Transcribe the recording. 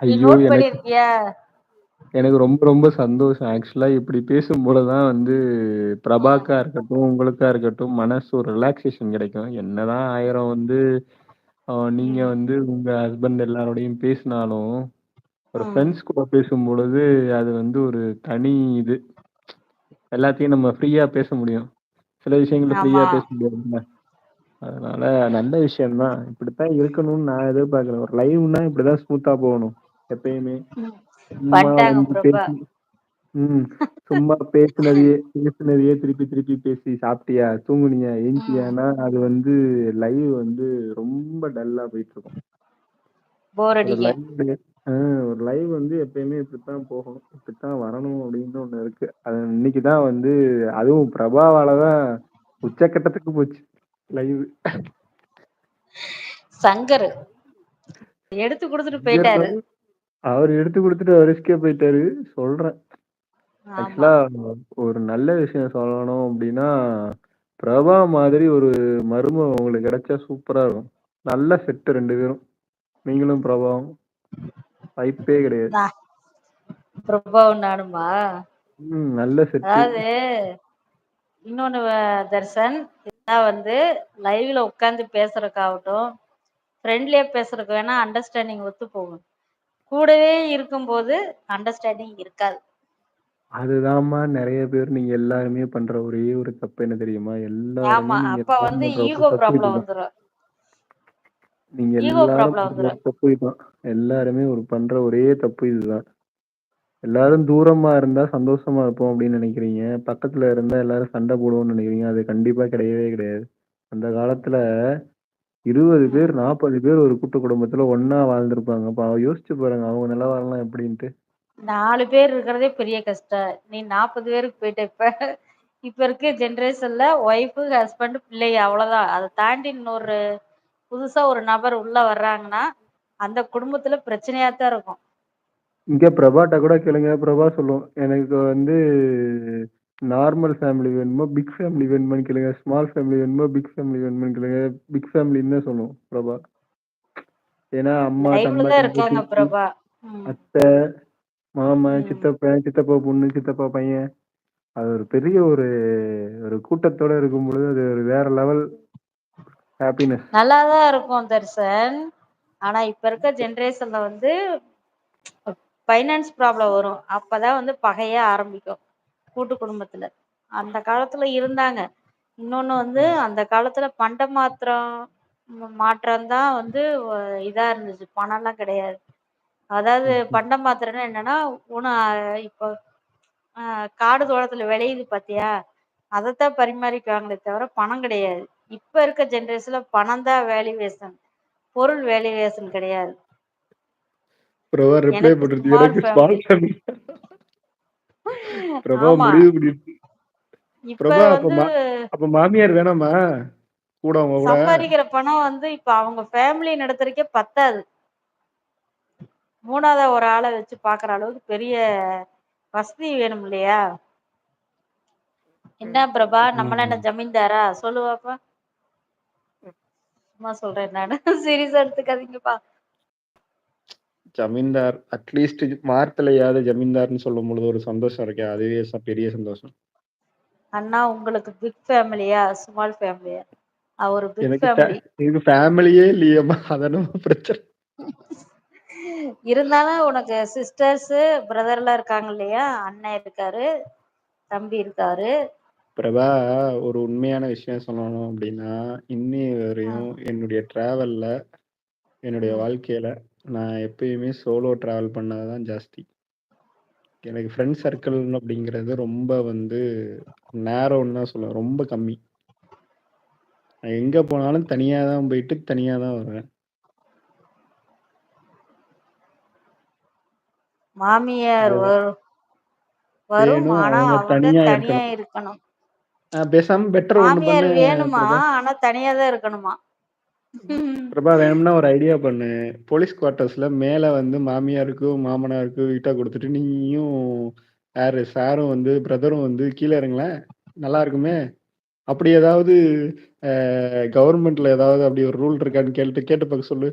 ஐயோ! எனக்கு? எனக்கு ரொம்ப ரொம்ப சந்தோஷம். ஆக்சுவலா இப்படி பேசும்போது தான் வந்து. பிரபாக்கா இருக்கட்டும், உங்களுக்கா இருக்கட்டும் மனசு ஒரு ரிலாக்சேஷன் கிடைக்கும். என்னதான் 1000 வந்து அ நீங்க. வந்து உங்க ஹஸ்பண்ட் எல்லாரோடையும் பேசினாலும், ஒரு ம். ஃப்ரெண்ட்ஸ் கூட பேசும்பொழுது அது வந்து ஒரு தனி இது. எல்லாத்தையும் நம்ம ஃப்ரீயா பேச முடியும். சில விஷயங்கள ஃப்ரீயா ஆமா. பேச முடியாதுல்ல. அதனால நல்ல விஷயம் தான். இப்படித்தான் இருக்கணும்னு நான் எதிர்பார்க்கிறேன். ஒரு லைவ்னா இப்படிதான் ஸ்மூத்தா போகணும். எப்பயுமே. ம். சும்மா பேசினதையே பேசினதையே திருப்பி திருப்பி பேசி சாப்பிட்டியா? தூங்குனியா? எந்திச்சியான்னா அது வந்து லைவ் வந்து ரொம்ப டல்லா போயிட்டுருக்கும். போர் ஒரு. லைவ் அ ஒரு லைவ் வந்து எப்பயுமே இப்படித்தான் போகணும். இப்படித்தான் வரணும் அப்படின்னு ஒண்ணு இருக்கு. அது இன்னைக்கு தான் வந்து அதுவும் பிரபாவால தான் உச்சக்கட்டத்துக்கு போச்சு. லைவ். சங்கரு. எடுத்து குடுத்துட்டு போயிட்டாரு. அவரு எடுத்து குடுத்துட்டு அவரு எஸ்கேப் ஆயிட்டாரு. சொல்றேன். ஆமா. ஆக்சுவலா ஒரு நல்ல விஷயம் சொல்லணும் அப்படின்னா, பிரபா மாதிரி ஒரு மருமக உங்களுக்கு கிடைச்சா சூப்பரா இருக்கும். நல்ல செட் 2 பேரும். நீங்களும் பிரபாவும். வாய்ப்பே கிடையாது. நான் பிரபாவும் நானுமா? ம். நல்ல செட்டு. அதாவது இன்னொன்னு வ தர்சன், இதெல்லாம் வந்து லைவ்ல உட்கார்ந்து பேசுறதுக்காகட்டும், ஃப்ரெண்ட்லியா பேசுறதுக்கு வேணா அண்டர்ஸ்டாண்டிங் ஒத்து போகும். கூடவே இருக்கும்போது அண்டர்ஸ்டாண்டிங் இருக்காது. அதுதாம்மா நெறைய பேர் நீங்க எல்லாருமே பண்ற ஒரே ஒரு தப்பு என்ன தெரியுமா? எல்லாருமே ஆமா. நீங்க அப்ப வந்து பண்ற ஈகோ தப்பு ப்ராப்ளம் இதுதான். வந்துரும். நீங்க ஈகோ எல்லாரும் ப்ராப்ளம் பண்ற ஒரு வந்துரும். தப்பு இதுதான். எல்லாருமே ஒரு பண்ற ஒரே தப்பு இதுதான். எல்லாரும் தூரமா இருந்தா சந்தோஷமா இருப்போம் அப்படின்னு நினைக்கிறீங்க. பக்கத்துல இருந்தா எல்லாரும் சண்டை போடுவோம்னு நினைக்கிறீங்க. அது கண்டிப்பா கிடையவே கிடையாது. அந்த காலத்துல 20 பேர், ம். 40 பேர் ஒரு கூட்டு குடும்பத்துல ஒண்ணா வாழ்ந்திருப்பாங்க. அப்ப யோசிச்சு பாருங்க அவங்க நிலவரம்லாம் எப்படின்ட்டு. 4 பேர் இருக்கிறதே பெரிய கஷ்டம். நீ 40 பேருக்கு போயிட்ட இப்ப. இப்ப இருக்க ஜெனரேஷன்ல ஒய்ஃபு, ஹஸ்பண்ட், பிள்ளைக அவ்வளோதான். அத தாண்டி இன்னொரு புதுசா ஒரு நபர் உள்ள வர்றாங்கன்னா, அந்த குடும்பத்துல பிரச்சனையா தான் இருக்கும். இங்க பிரபாட்ட கூட கேளுங்க. பிரபா சொல்லும். எனக்கு வந்து நார்மல் ஃபேமிலி வேணுமா? பிக் ஃபேமிலி வேணுமான்னு கேளுங்க. ஸ்மால் ஃபேமிலி வேணுமா? பிக் ஃபேமிலி வேணுமான்னு கேளுங்க. பிக் ஃபேமிலின்னு தான் சொல்லும் பிரபா. ஏன்னா அம்மா, தம்பி. அத்தை, மாமன், ம். சித்தப்பன், சித்தப்பா பொண்ணு, சித்தப்பா பையன். அது ஒரு பெரிய ஒரு ஒரு கூட்டத்தோட இருக்கும்பொழுது அது ஒரு வேற லெவல் ஹேப்பினஸ். நல்லா தான் இருக்கும் தர்சன். ஆனா இப்ப இருக்க ஜெனரேஷன்ல வந்து ஃபைனான்ஸ் ப்ராப்ளம் வரும். அப்பதான் வந்து பகையே ஆரம்பிக்கும். கூட்டு குடும்பத்துல. அந்த காலத்துல இருந்தாங்க. இன்னொன்னு வந்து அந்த காலத்துல பண்ட மாத்திரம் மாற்றம் தான் வந்து இதா இருந்துச்சு. பணம்லாம் கிடையாது. அதாவது பண்ட மாத்திரம்னா என்னன்னா, உண இப்போ காடு தோட்டத்துல விளையுது பாத்தியா? அதத்தான் பரிமாறிக்குவாங்களே தவிர பணம் கிடையாது. இப்ப இருக்க ஜெனரேஷன்ல பணம் தான் வேல்யூவேஷன். பொருள் வேல்யூவேஷன் கிடையாது. பிரபா ரிப்ளை எனக்கு போட்டுருச்சு. ஸ்மால் எனக்கு ஃபேமிலி. Small family. பிரபா. முடிவு பிரபா அப்ப அப்ப மாமியார் வேணாமா? கூட உங்க கூட? சம்பாரிக்கிற பணம் வந்து இப்ப அவங்க ஃபேமிலி நடத்துறதுக்கே பத்தாது. 3வதா ஒரு ஆள வச்சு பார்க்குற அளவுக்கு பெரிய வசதி வேணும் இல்லையா? என்ன பிரபா? நம்மலாம் என்ன. ஜமீன்தாரா? சொல்லு பாப்போம். சும்மா சொல்றேன் நானு. சீரியஸா எடுத்துக்காதீங்கப்பா. ஜமீன்தார் அட்லீஸ்ட் வார்த்தையிலயாவது ஜமீன்தார்ன்னு சொல்லும்பொழுது ஒரு சந்தோஷம் இருக்கே. அதுவே பெரிய சந்தோஷம். அண்ணா உங்களுக்கு பிக் ஃபேமிலியா? ஸ்மால் ஃபேமிலியா? ஒரு பிக் ஃபேமிலி. எனக்கு ஃபேமிலியே இல்லையேம்மா. அதானம்மா பிரச்சனை. இருந்தாலும் உனக்கு சிஸ்டர்ஸு, பிரதர்லாம் இருக்காங்க இல்லையா? அண்ணன் இருக்காரு, தம்பி இருக்காரு. பிரபா ஒரு உண்மையான விஷயம் சொல்லணும் அப்படின்னா, இன்னி. வரையும் என்னுடைய டிராவல்ல, என்னுடைய. வாழ்க்கையில நான் எப்பயுமே சோலோ டிராவல் பண்ணது தான் ஜாஸ்தி. எனக்கு ஃப்ரெண்ட் சர்க்கிள் அப்படிங்கிறது ரொம்ப வந்து நேரோன்னு தான் சொல்லுவேன். ரொம்ப கம்மி. நான் எங்க போனாலும் தனியா தான் போயிட்டு, தனியா தான் வருவேன். மாமியார் அதுதான். வரும் வரும். வேணும். ஆனா அவங்க அவங்க தனியா இருக்கணும். பேசாம பெட்டர் ஒண்ணு வேணுமா? ஆனா தனியா தான் இருக்கணுமா? பிரபா வேணும்னா ஒரு ஐடியா பண்ணு. போலீஸ் குவார்ட்டர்ஸ்ல மேல வந்து மாமியாருக்கும், மாமனாருக்கும் வீட்டா குடுத்துட்டு, நீயும் யாரு சாரும் வந்து பிரதரும் வந்து கீழ இறங்கலேன் நல்லா இருக்குமே! அப்படி ஏதாவது கவர்மெண்ட்ல ஏதாவது அப்படி ஒரு ரூல் இருக்கான்னு கேட்டு கேட்டு பார்க்க சொல்லு.